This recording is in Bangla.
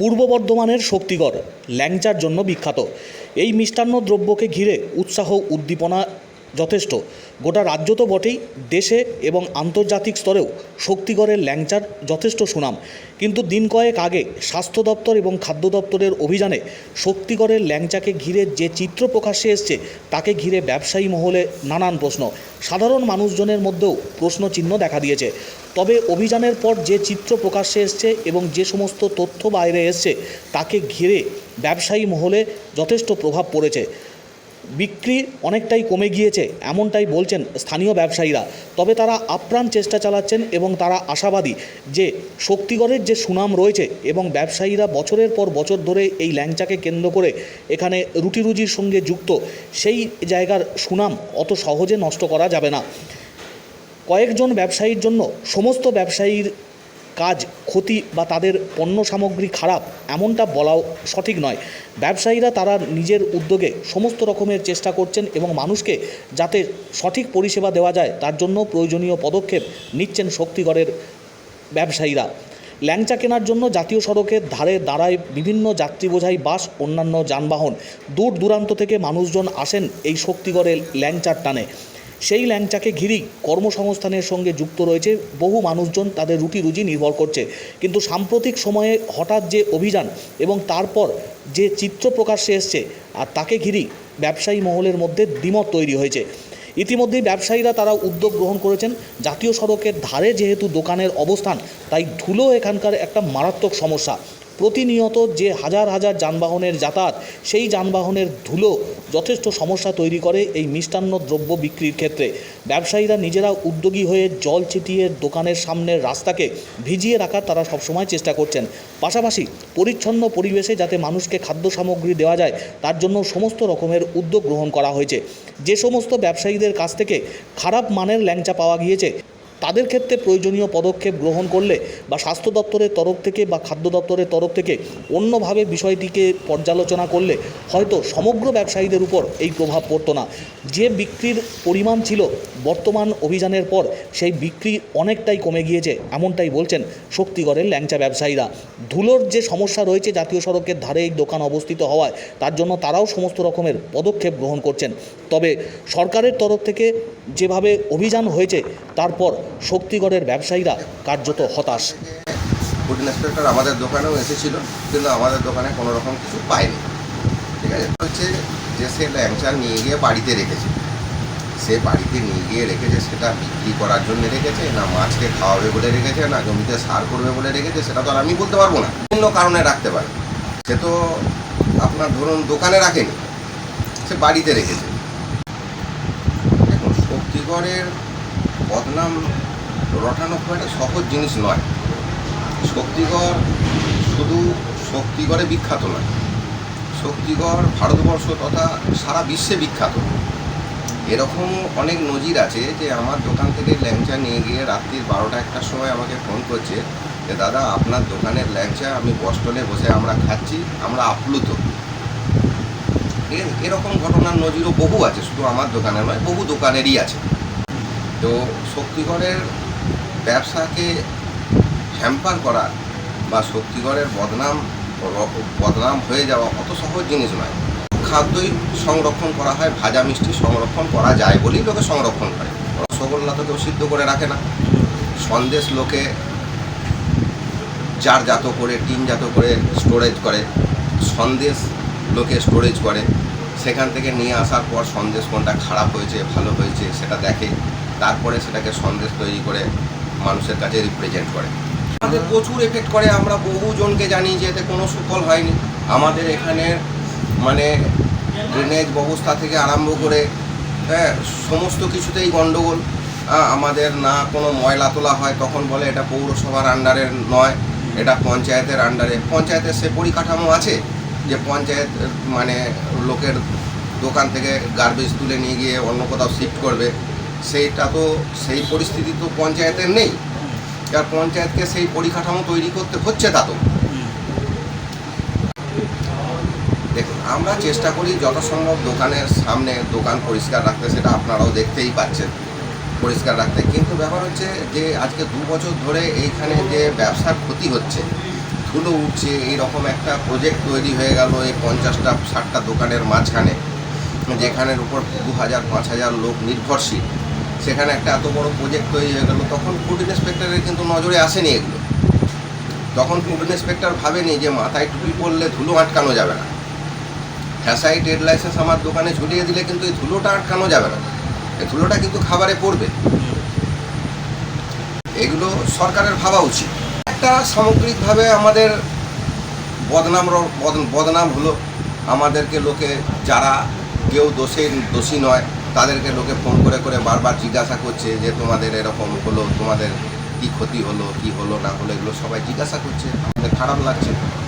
পূর্ব বর্ধমানের শক্তিগড় ল্যাংচার জন্য বিখ্যাত। এই মিষ্টান্ন দ্রব্যকে ঘিরে উৎসাহ উদ্দীপনা যথেষ্ট। গোটা রাজ্য তো বটেই, দেশে এবং আন্তর্জাতিক স্তরেও শক্তিগড়ের ল্যাংচার যথেষ্ট সুনাম। কিন্তু দিন কয়েক আগে স্বাস্থ্য দপ্তর এবং খাদ্য দপ্তরের অভিযানে শক্তিগড়ের ল্যাংচাকে ঘিরে যে চিত্র প্রকাশ্যে এসছে, তাকে ঘিরে ব্যবসায়ী মহলে নানান প্রশ্ন। সাধারণ মানুষজনের মধ্যেও প্রশ্নচিহ্ন দেখা দিয়েছে। তবে অভিযানের পর যে চিত্র প্রকাশ্যে এসছে এবং যে সমস্ত তথ্য বাইরে এসছে, তাকে ঘিরে ব্যবসায়ী মহলে যথেষ্ট প্রভাব পড়েছে। বিক্রি অনেকটাই কমে গিয়েছে, এমনটাই বলছেন স্থানীয় ব্যবসায়ীরা। তবে তারা আপ্রাণ চেষ্টা চালাচ্ছেন এবং তারা আশাবাদী যে শক্তিগড়ের যে সুনাম রয়েছে এবং ব্যবসায়ীরা বছরের পর বছর ধরে এই ল্যাংচাকে কেন্দ্র করে এখানে রুটি রুজির সঙ্গে যুক্ত, সেই জায়গার সুনাম অত সহজে নষ্ট করা যাবে না। কয়েকজন ব্যবসায়ীর জন্য সমস্ত ব্যবসায়ীর কাজ, ক্ষতি বা তাদের পণ্য সামগ্রী খারাপ, এমনটা বলাও সঠিক নয়। ব্যবসায়ীরা তারা নিজের উদ্যোগে সমস্ত রকমের চেষ্টা করছেন এবং মানুষকে যাতে সঠিক পরিষেবা দেওয়া যায়, তার জন্য প্রয়োজনীয় পদক্ষেপ নিচ্ছেন শক্তিগড়ের ব্যবসায়ীরা। ল্যাংচা কেনার জন্য জাতীয় সড়কের ধারে দাঁড়ায় বিভিন্ন যাত্রী বোঝাই বাস, অন্যান্য যানবাহন। দূর দূরান্ত থেকে মানুষজন আসেন এই শক্তিগড়ের ল্যাংচার টানে। সেই ল্যাংচাকে ঘিরেই কর্মসংস্থানের সঙ্গে যুক্ত রয়েছে বহু মানুষজন, তাদের রুটি রুজি নির্ভর করছে। কিন্তু সাম্প্রতিক সময়ে হঠাৎ যে অভিযান এবং তারপর যে চিত্র প্রকাশ্যে এসছে, আর তাকে ঘিরেই ব্যবসায়ী মহলের মধ্যে দ্বিমত তৈরি হয়েছে। ইতিমধ্যেই ব্যবসায়ীরা তারা উদ্যোগ গ্রহণ করেছেন। জাতীয় সড়কের ধারে যেহেতু দোকানের অবস্থান, তাই ধুলো এখানকার একটা মারাত্মক সমস্যা। প্রতিনিয়ত যে হাজার হাজার যানবাহনের যাতায়াত, সেই যানবাহনের ধুলো যথেষ্ট সমস্যা তৈরি করে এই মিষ্টান্ন দ্রব্য বিক্রির ক্ষেত্রে। ব্যবসায়ীরা নিজেরা উদ্যোগী হয়ে জল ছিটিয়ে দোকানের সামনের রাস্তাকে ভিজিয়ে রাখার তারা সবসময় চেষ্টা করছেন। পাশাপাশি পরিচ্ছন্ন পরিবেশে যাতে মানুষকে খাদ্য সামগ্রী দেওয়া যায়, তার জন্য সমস্ত রকমের উদ্যোগ গ্রহণ করা হয়েছে। যে সমস্ত ব্যবসায়ীদের কাছ থেকে খারাপ মানের ল্যাংচা পাওয়া গিয়েছে তাদের ক্ষেত্রে প্রয়োজনীয় পদক্ষেপ গ্রহণ করলে বা স্বাস্থ্য দপ্তরের তরফ থেকে বা খাদ্য দপ্তরের তরফ থেকে অন্যভাবে বিষয়টিকে পর্যালোচনা করলে হয়তো সমগ্র ব্যবসায়ীদের উপর এই প্রভাব পড়তো না। যে বিক্রির পরিমাণ ছিল বর্তমান অভিযানের পর সেই বিক্রি অনেকটাই কমে গিয়েছে, এমনটাই বলছেন শক্তিগড়ের ল্যাংচা ব্যবসায়ীরা। ধুলোর যে সমস্যা রয়েছে জাতীয় সড়কের ধারে এই দোকান অবস্থিত হওয়ায় তার জন্য তারাও সমস্ত রকমের পদক্ষেপ গ্রহণ করছেন। তবে সরকারের তরফ থেকে যেভাবে অভিযান হয়েছে, তারপর শক্তিগড়ের ব্যবসায়ীরা কার্যত হতাশ। ফুড ইন্সপেক্টর আমাদের দোকানেও এসেছিল, কিন্তু আমাদের দোকানে কোনো রকম কিছু পায়নি। ঠিক আছে? হচ্ছে যে সে ল্যাংচা নিয়ে গিয়ে বাড়িতে রেখেছে। সে বাড়িতে নিয়ে গিয়ে রেখেছে, সেটা বিক্রি করার জন্য রেখেছে, না মাছকে খাওয়াবে বলে রেখেছে, না জমিতে সার করবে বলে রেখেছে, সেটা তো আর আমি বলতে পারব না। বিভিন্ন কারণে রাখতে পারে। সে তো আপনার ধরুন দোকানে রাখেনি, সে বাড়িতে রেখেছে। দেখুন, শক্তিগড়ের বদনাম রটানো খুব একটা সহজ জিনিস নয়। শক্তিগড় শুধু শক্তিগড়ে বিখ্যাত নয়। শক্তিগড়, ভারতবর্ষ তথা সারা বিশ্বে বিখ্যাত। এরকম অনেক নজির আছে যে আমার দোকান থেকে ল্যাংচা নিয়ে গিয়ে রাত্রির বারোটা একটার সময় আমাকে ফোন করছে যে, দাদা, আপনার দোকানের ল্যাংচা আমি বস্টলে বসে আমরা খাচ্ছি, আমরা আপ্লুত। এর- এরকম ঘটনার নজিরও বহু আছে, শুধু আমার দোকানে নয়, বহু দোকানেরই আছে। তো শক্তিগড়ের ব্যবসাকে হ্যাম্পার করা বা শক্তিগড়ের বদনাম বদনাম হয়ে যাওয়া অত সহজ জিনিস নয়। খাদ্যই সংরক্ষণ করা হয়, ভাজা মিষ্টি সংরক্ষণ করা যায় বলেই লোকে সংরক্ষণ করে। রসগোল্লা তো কেউ সিদ্ধ করে রাখে না। সন্দেশ লোকে জার জাত করে টিন জাত করে স্টোরেজ করে। সন্দেশ লোকে স্টোরেজ করে। সেখান থেকে নিয়ে আসার পর সন্দেশ কোনটা খারাপ হয়েছে, ভালো হয়েছে, সেটা দেখে। তারপরে সেটাকে সন্দেশ তৈরি করে মানুষের কাছে রিপ্রেজেন্ট করে। আমাদের প্রচুর এফেক্ট করে, আমরা বহুজনকে জানি যে এতে কোনো সুফল হয়নি। আমাদের এখানে মানে ড্রেনেজ ব্যবস্থা থেকে আরম্ভ করে হ্যাঁ সমস্ত কিছুতেই গণ্ডগোল আমাদের না কোনো ময়লা তোলা হয়, তখন বলে এটা পৌরসভার আন্ডারে নয়, এটা পঞ্চায়েতের আন্ডারে পঞ্চায়েতের সে পরিকাঠামো আছে যে পঞ্চায়েত মানে লোকের দোকান থেকে গার্বেজ তুলে নিয়ে গিয়ে অন্য কোথাও শিফট করবে। সেইটা তো সেই পরিস্থিতি তো পঞ্চায়েতের নেই। আর পঞ্চায়েতকে সেই পরিকাঠামো তৈরি করতে হচ্ছে তা তো। দেখুন, আমরা চেষ্টা করি যথাসম্ভব দোকানের সামনে দোকান পরিষ্কার রাখতে, সেটা আপনারাও দেখতেই পাচ্ছেন পরিষ্কার রাখতে। কিন্তু ব্যাপার হচ্ছে যে আজকে দু বছর ধরে এইখানে যে ব্যবসার ক্ষতি হচ্ছে, ধুলো উঠছে, এইরকম একটা প্রজেক্ট তৈরি হয়ে গেল এই পঞ্চাশটা, ষাটটা দোকানের মাঝখানে, যেখানের উপর দু হাজার, পাঁচ হাজার লোক নির্ভরশীল। সেখানে একটা এত বড় প্রজেক্ট তৈরি হয়ে গেল, তখন ফুড ইন্সপেক্টরের কিন্তু নজরে আসেনি এগুলো। তখন ফুড ইন্সপেক্টর ভাবেনি যে মাথায় টুপি পরলে ধুলো আটকানো যাবে না। হ্যাসাই ট্রেড লাইসেন্স আমার দোকানে ঝুলিয়ে দিলে কিন্তু এই ধুলোটা আটকানো যাবে না। এই ধুলোটা কিন্তু খাবারে পড়বে। এগুলো সরকারের ভাবা উচিত। একটা সামগ্রিকভাবে আমাদের বদনাম বদনাম হলো আমাদেরকে লোকে যারা কেউ দোষী দোষী নয়। তাদেরকে লোকে ফোন করে করে বারবার জিজ্ঞাসা করছে যে তোমাদের এরকম হলো, তোমাদের কি ক্ষতি হলো, কি হলো না হলো, এগুলো সবাই জিজ্ঞাসা করছে। আমাদের খারাপ লাগছে।